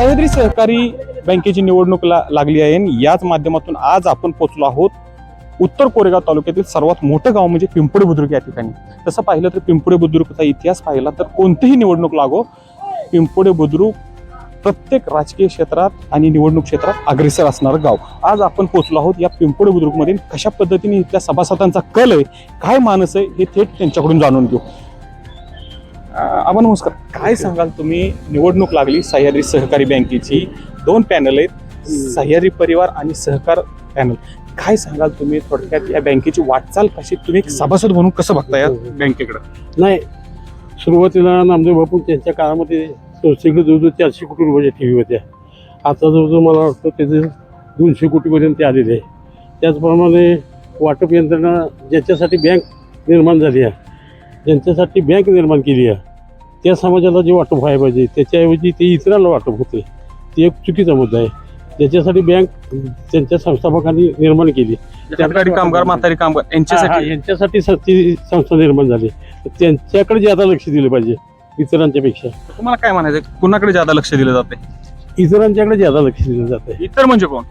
सह्याद्री सहकारी बँकेची निवडणूक ला लागली आहे याच माध्यमातून आज आपण पोहोचलो आहोत उत्तर कोरेगाव तालुक्यातील सर्वात मोठं गाव म्हणजे पिंपळे बुद्रुक या ठिकाणी. तसं पाहिलं तर पिंपळे बुद्रुकचा इतिहास पाहिला तर कोणतीही निवडणूक लागो पिंपळे बुद्रुक प्रत्येक राजकीय क्षेत्रात आणि निवडणूक क्षेत्रात अग्रेसर असणारं गाव. आज आपण पोहोचलो आहोत या पिंपळे बुद्रुकमध्ये कशा पद्धतीने इथल्या सभासदांचा कल आहे काय मानस आहे हे थेट त्यांच्याकडून जाणून घेऊ. आबा नमस्कार. काय सांगाल तुम्ही? निवडणूक लागली सह्याद्री सहकारी बँकेची दोन पॅनल आहेत सह्याद्री परिवार आणि सहकार पॅनल काय सांगाल तुम्ही? थोडक्यात या बँकेची वाटचाल कशी? तुम्ही एक सभासद म्हणून कसं बघता या बँकेकडे? नाही सुरुवातीला नामदेव बापू त्यांच्या काळामध्ये संस्थेकडे जवळजवळ चारशे कोटी रुपयाच्या ठेवी होत्या. आता जवळजवळ मला वाटतं त्याचे दोनशे कोटीपर्यंत ते आलेले आहे. त्याचप्रमाणे वाटप यंत्रणा ज्याच्यासाठी बँक निर्माण झाली आहे. ज्यांच्यासाठी बँक निर्माण केली आहे त्या समाजाला जे वाटप व्हायला पाहिजे त्याच्याऐवजी ते इतरांना वाटप होते ते एक चुकीचा मुद्दा आहे. ज्याच्यासाठी बँक त्यांच्या संस्थापकांनी निर्माण केली. सरकारी कामगार म्हातारी कामगार यांच्यासाठी? यांच्यासाठी ती संस्था निर्माण झाली. त्यांच्याकडे ज्यादा लक्ष दिलं पाहिजे इतरांच्या पेक्षा तुम्हाला काय म्हणायचं कुणाकडे ज्यादा लक्ष दिलं जाते इतरांच्याकडे ज्यादा लक्ष दिलं जाते इतर म्हणजे कोण?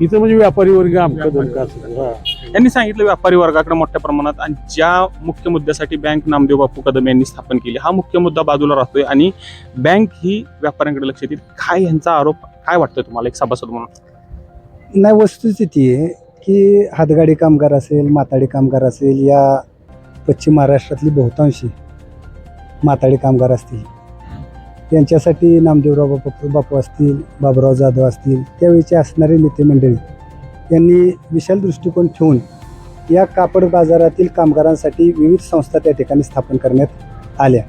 इथं म्हणजे व्यापारी वर्ग आमचं दमका असतो. हा. यांनी सांगितलं व्यापारी वर्गाकडे मोठ्या प्रमाणात आणि ज्या मुख्य मुद्द्यासाठी बँक नामदेव बापू कदम यांनी स्थापन केली हा मुख्य मुद्दा बाजूला राहतोय आणि बँक ही व्यापाऱ्यांकडे लक्ष देईल काय यांचा आरोप काय वाटतोय तुम्हाला एक सभासद म्हणून नाही वस्तुस्थिती आहे की हातगाडी कामगार असेल माताडी कामगार असेल या पश्चिम महाराष्ट्रातली बहुतांशी माताडी कामगार असतील त्यांच्यासाठी नामदेवराव बापू बापू असतील बाबुराव जाधव असतील त्यावेळीचे असणारे नेते मंडळी यांनी विशाल दृष्टिकोन ठेवून या कापड बाजारातील कामगारांसाठी विविध संस्था त्या ठिकाणी स्थापन करण्यात आल्या.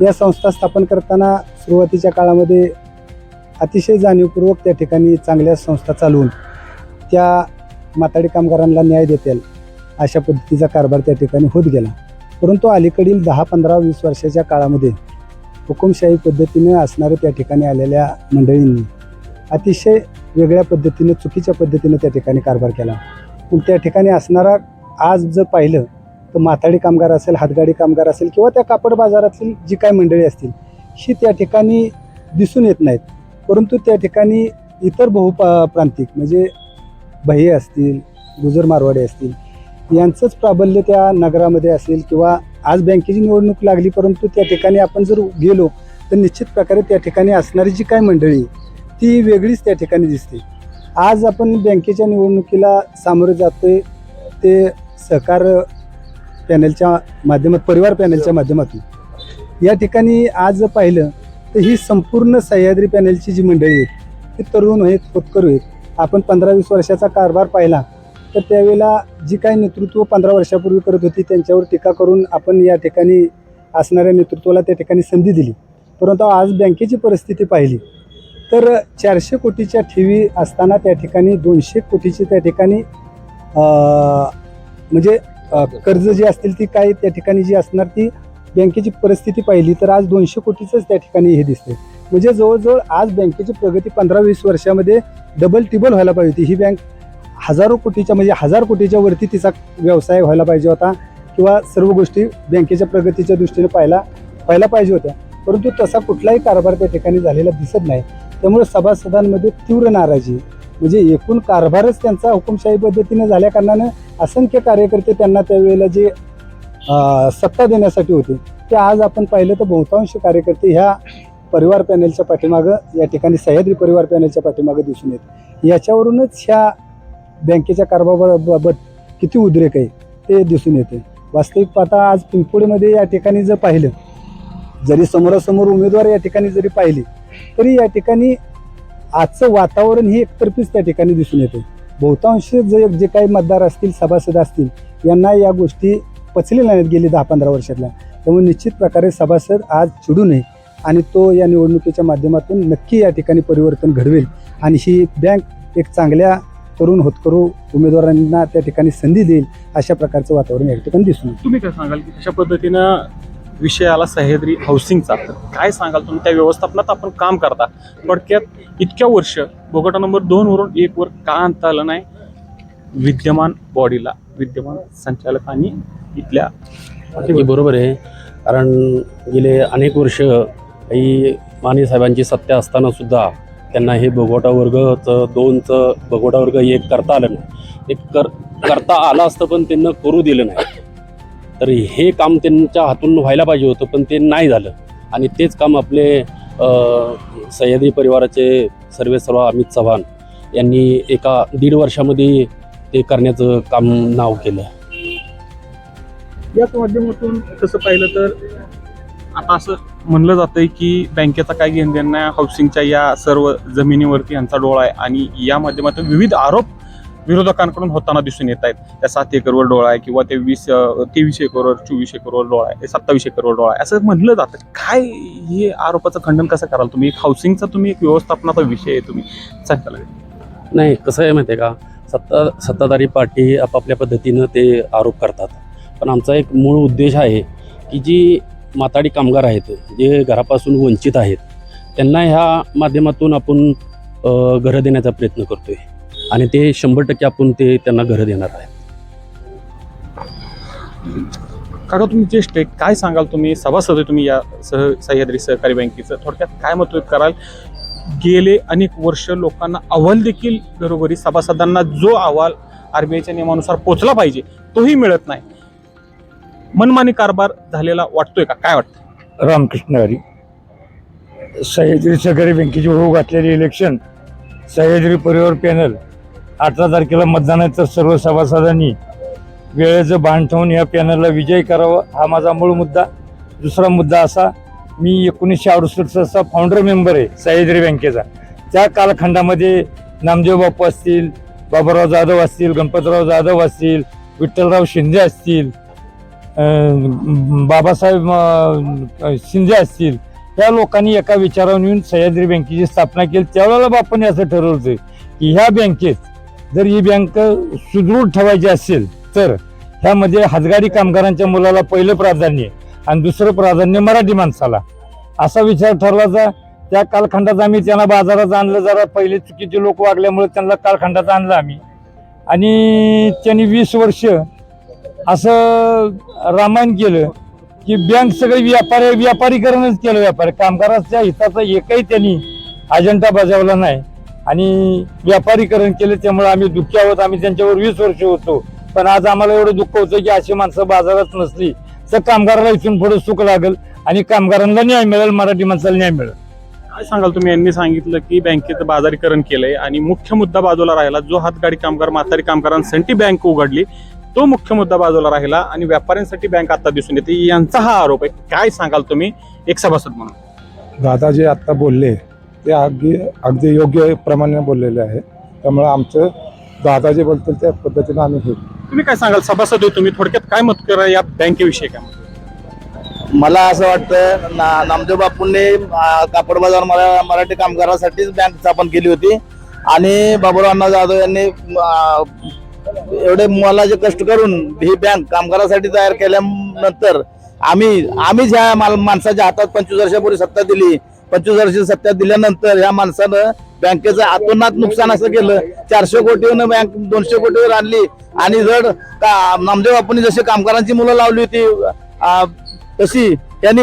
या संस्था स्थापन करताना सुरुवातीच्या काळामध्ये अतिशय जाणीवपूर्वक त्या ठिकाणी चांगल्या संस्था चालवून त्या माताडी कामगारांना न्याय देतील अशा पद्धतीचा कारभार त्या ठिकाणी होत गेला. परंतु अलीकडील दहा पंधरा वीस वर्षाच्या काळामध्ये हुकुमशाही पद्धतीने असणाऱ्या त्या ठिकाणी आलेल्या मंडळींनी अतिशय वेगळ्या पद्धतीने चुकीच्या पद्धतीने त्या ठिकाणी कारभार केला. पण त्या ठिकाणी असणारा आज जर पाहिलं तर माथाडी कामगार असेल हातगाडी कामगार असेल किंवा त्या कापड बाजारातील जी काही मंडळी असतील ही त्या ठिकाणी दिसून येत नाहीत. परंतु त्या ठिकाणी इतर बहुप्रांतिक म्हणजे भये असतील गुजर मारवाडे असतील यांचंच प्राबल्य त्या नगरामध्ये असेल किंवा आज बँकेची निवडणूक लागली परंतु त्या ठिकाणी आपण जर गेलो तर निश्चित प्रकारे त्या ठिकाणी असणारी जी काय मंडळी ती वेगळीच त्या ठिकाणी दिसते. आज आपण बँकेच्या निवडणुकीला सामोरे जातोय ते सहकार पॅनलच्या माध्यमात परिवार पॅनलच्या माध्यमातून. या ठिकाणी आज पाहिलं तर ही संपूर्ण सह्याद्री पॅनलची जी मंडळी आहेत ती तरुण आहेत होतकरू आहेत. आपण पंधरा वीस वर्षाचा कारभार पाहिला तर त्यावेळेला जी काही नेतृत्व पंधरा वर्षापूर्वी करत होती त्यांच्यावर टीका करून आपण या ठिकाणी असणाऱ्या नेतृत्वाला त्या ठिकाणी संधी दिली. परंतु आज बँकेची परिस्थिती पाहिली तर चारशे कोटीच्या ठेवी असताना त्या ठिकाणी दोनशे कोटीची त्या ठिकाणी म्हणजे कर्ज जी असतील ती काय त्या ठिकाणी जी असणार ती बँकेची परिस्थिती पाहिली तर आज दोनशे कोटीचंच त्या ठिकाणी हे दिसते म्हणजे जवळजवळ आज बँकेची प्रगती पंधरा वीस वर्षामध्ये डबल टिबल व्हायला पाहिजे होती. ही बँक हजारो कोटीच्या म्हणजे हजार कोटीच्या वरती तिचा व्यवसाय व्हायला पाहिजे होता किंवा सर्व गोष्टी बँकेच्या प्रगतीच्या दृष्टीने पाहायला पाहायला पाहिजे होत्या. परंतु तसा कुठलाही कारभार त्या ठिकाणी झालेला दिसत नाही. त्यामुळे सभासदांमध्ये तीव्र नाराजी म्हणजे एकूण कारभारच त्यांचा हुकुमशाही पद्धतीने झाल्याकारणानं असंख्य कार्यकर्ते त्यांना त्यावेळेला जे सत्ता देण्यासाठी होते ते आज आपण पाहिलं तर बहुतांश कार्यकर्ते ह्या परिवार पॅनलच्या पाठीमागं या ठिकाणी सह्याद्री परिवार पॅनलच्या पाठीमागं दिसून येत. याच्यावरूनच ह्या बँकेच्या कारभाराबाबत किती उद्रेक आहे ते दिसून येते. वास्तविक पाहता आज पिंपोडीमध्ये या ठिकाणी जर पाहिलं जरी समोरासमोर उमेदवार या ठिकाणी जरी पाहिली तरी या ठिकाणी आजचं वातावरण हे एकतर्फीच त्या ठिकाणी दिसून येते. बहुतांश जे जे काही मतदार असतील सभासद असतील यांना या गोष्टी पचलेल्या नाहीत गेली दहा पंधरा वर्षातल्या. त्यामुळे निश्चित प्रकारे सभासद आज चिडू नये आणि तो या निवडणुकीच्या माध्यमातून नक्की या ठिकाणी परिवर्तन घडवेल. आणि ही बँक एक चांगल्या तरुण होतकरू उमेदवारांना त्या ठिकाणी संधी देईल अशा प्रकारचं वातावरण या ठिकाणी दिसून. तुम्ही काय सांगाल की कशा पद्धतीनं विषय आला सह्याद्री हाऊसिंगचा तर काय सांगाल तुम्ही? त्या व्यवस्थापनात आपण काम करता. थोडक्यात इतक्या वर्ष बोगटा नंबर दोन वरून एक वर का आणता आलं नाही? विद्यमान बॉडीला विद्यमान संचालक आणि इथल्या बरोबर आहे. कारण गेले अनेक वर्ष काही माने साहेबांची सत्ता असताना सुद्धा त्यांना हे भगोटा वर्गचं दोनचं भगोटा वर्ग एक करता आलं नाही. एक कर करता आलं असतं पण त्यांना करू दिलं नाही. तर हे काम त्यांच्या हातून व्हायला पाहिजे होतं पण ते नाही झालं. आणि तेच काम आपले सह्यादी सह्याद्री परिवाराचे सर्वे सर्व अमित चव्हाण यांनी एका दीड वर्षामध्ये ते करण्याचं काम नाव केलं. याच माध्यमातून तसं पाहिलं तर आता असं म्हणलं जातंय की बँकेचा काय घेण देणं नाही हाऊसिंगच्या या सर्व जमिनीवरती यांचा डोळा आहे आणि या माध्यमातून विविध आरोप विरोधकांकडून होताना दिसून येत आहेत. त्या सात एकरवर डोळा आहे किंवा ते वीस तेवीस एकरवर चोवीस एकरवर डोळा आहे सत्तावीस एकरवर डोळा आहे. असं म्हणलं जातं. काय हे आरोपाचं खंडन कसं कराल तुम्ही? एक हाऊसिंगचा तुम्ही एक व्यवस्थापनाचा विषय आहे तुम्ही. सांगता लागेल. नाही कसं आहे माहिती आहे का? सत्ता सत्ताधारी पार्टी आपापल्या पद्धतीनं ते आरोप करतात. पण आमचा एक मूळ उद्देश आहे की जी माताडी कामगार आहेत जे घरापासून वंचित आहेत त्यांना ह्या माध्यमातून आपण घरं देण्याचा प्रयत्न करतोय. आणि ते शंभर टक्के आपण ते त्यांना घरं देणार आहेत. काका तुम्ही ज्येष्ठ आहे काय सांगाल तुम्ही? सभासद आहे तुम्ही या सह सह्याद्री सहकारी बँकेचं. थोडक्यात काय मत कराल? गेले अनेक वर्ष लोकांना अहवाल देखील घरोघरी सभासदांना जो अहवाल आरबीआयच्या नियमानुसार पोचला पाहिजे तोही मिळत नाही. मनमानी कारभार झालेला वाटतोय का? काय वाटतं रामकृष्ण हरी. सह्याद्री सहकारी बँकेची होऊ घातलेली इलेक्शन सह्याद्री परिवार पॅनल अठरा तारखेला मतदान आहे तर सर्व सभासदांनी वेळेचं भान ठेवून या पॅनलला विजय करावा हा माझा मूळ मुद्दा. दुसरा मुद्दा असा मी एकोणीसशे अडुसष्टचा फाउंडर मेंबर आहे सह्याद्री बँकेचा. त्या कालखंडामध्ये नामदेव बापू असतील बाबाराव जाधव असतील गणपतराव जाधव असतील विठ्ठलराव शिंदे असतील बाबासाहेब शिंदे असतील त्या लोकांनी एका विचारावर येऊन सह्याद्री बँकेची स्थापना केली. त्यावेळेला आपण असं ठरवलं होतं की ह्या बँकेत जर ही बँक सुदृढ ठेवायची असेल तर ह्यामध्ये हातगारी कामगारांच्या मुलाला पहिलं प्राधान्य आणि दुसरं प्राधान्य मराठी माणसाला. असा विचार ठरलाचा त्या कालखंडात आम्ही त्यांना बाजारात आणलं जरा पहिले चुकीचे लोक वागल्यामुळे त्यांना कालखंडात आणलं आम्ही. आणि त्यांनी वीस वर्ष असं रामायण केलं की बँक सगळे व्यापारी व्यापारीकरणच केलं व्यापारी. कामगाराच्या हिताचा एकही त्यांनी अजेंडा बजावला नाही. आणि व्यापारीकरण केलं त्यामुळे आम्ही दुःखी आहोत. आम्ही त्यांच्यावर वीस वर्ष होतो. पण आज आम्हाला एवढं दुःख होतं की अशी माणसं बाजारात नसली तर कामगाराला इथून पुढे सुख लागेल आणि कामगारांना न्याय मिळेल मराठी माणसाला न्याय मिळेल. काय सांगाल तुम्ही? यांनी सांगितलं की बँकेचं बाजारीकरण केलंय आणि मुख्य मुद्दा बाजूला राहिला. जो हातगाडी कामगार म्हातारी कामगारांसाठी बँक उघडली. तो मुख्य मुद्दा बाजूला राहिला आणि व्यापाऱ्यांसाठी बँक आता दिसून येते. यांचा हा आरोप आहे. काय सांगाल तुम्ही? एक सभासद म्हणून. दादा जे आत्ता बोलले ते अगदी अगदी योग्य प्रमाणे बोललेले आहे. त्यामुळे आमचं दादा जे बोलतील त्या पद्धतीनं आम्ही हे तुम्ही काय सांगाल? सभासद तुम्ही. थोडक्यात काय मत करा या बँकेविषयी काय मला असं वाटतं ना नामदेव बापूंनी कापड बाजार मला मराठी कामगारासाठीच बँक स्थापन केली होती. आणि बाबूराव अण्णा जाधव यांनी एवढे मोलाचे कष्ट करून ही बँक कामगारासाठी तयार केल्यानंतर आम्ही आम्हीच ह्या माणसाच्या हातात पंचवीस वर्षापूर्वी सत्ता दिली पंचवीस वर्ष सत्ता दिल्यानंतर ह्या माणसानं बँकेचं आतोनात नुकसान असं केलं. चारशे कोटीवर बँक दोनशे कोटीवर आणली. आणि जर का नामदेव आपण जशी कामगारांची मुलं लावली होती तशी त्यांनी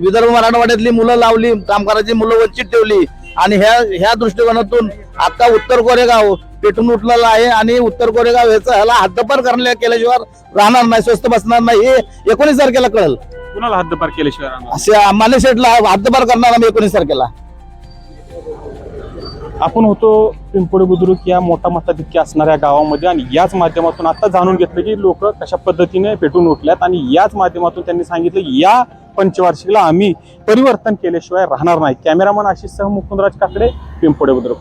विदर्भ मराठवाड्यातली मुलं लावली कामगारांची मुलं वंचित ठेवली. आणि ह्या ह्या दृष्टिकोनातून आता उत्तर कोरेगाव पेटून उठलेला आहे आणि उत्तर कोरेगाव ह्याचा ह्याला हद्दपार करण्या केल्याशिवाय राहणार नाही स्वस्त बसणार नाही हे एकोणीस तारखेला कळेल कुणाला हद्दपार केल्याशिवाय? असे माने शेठला हद्दपार करणार आम्ही एकोणीस तारखेला आपण होतो पिंपोडे बुद्रुक या मोठा मताधिक्य असणाऱ्या गावामध्ये आणि याच माध्यमातून आता जाणून घेतलं की लोक कशा पद्धतीने पेटून उठल्यात आणि याच माध्यमातून त्यांनी सांगितलं या पंचवार्षिकला आम्ही परिवर्तन केल्याशिवाय राहणार नाही. कॅमेरामन आशिष सह मुकुंदराज काकडे पिंपोडे बुद्रुक.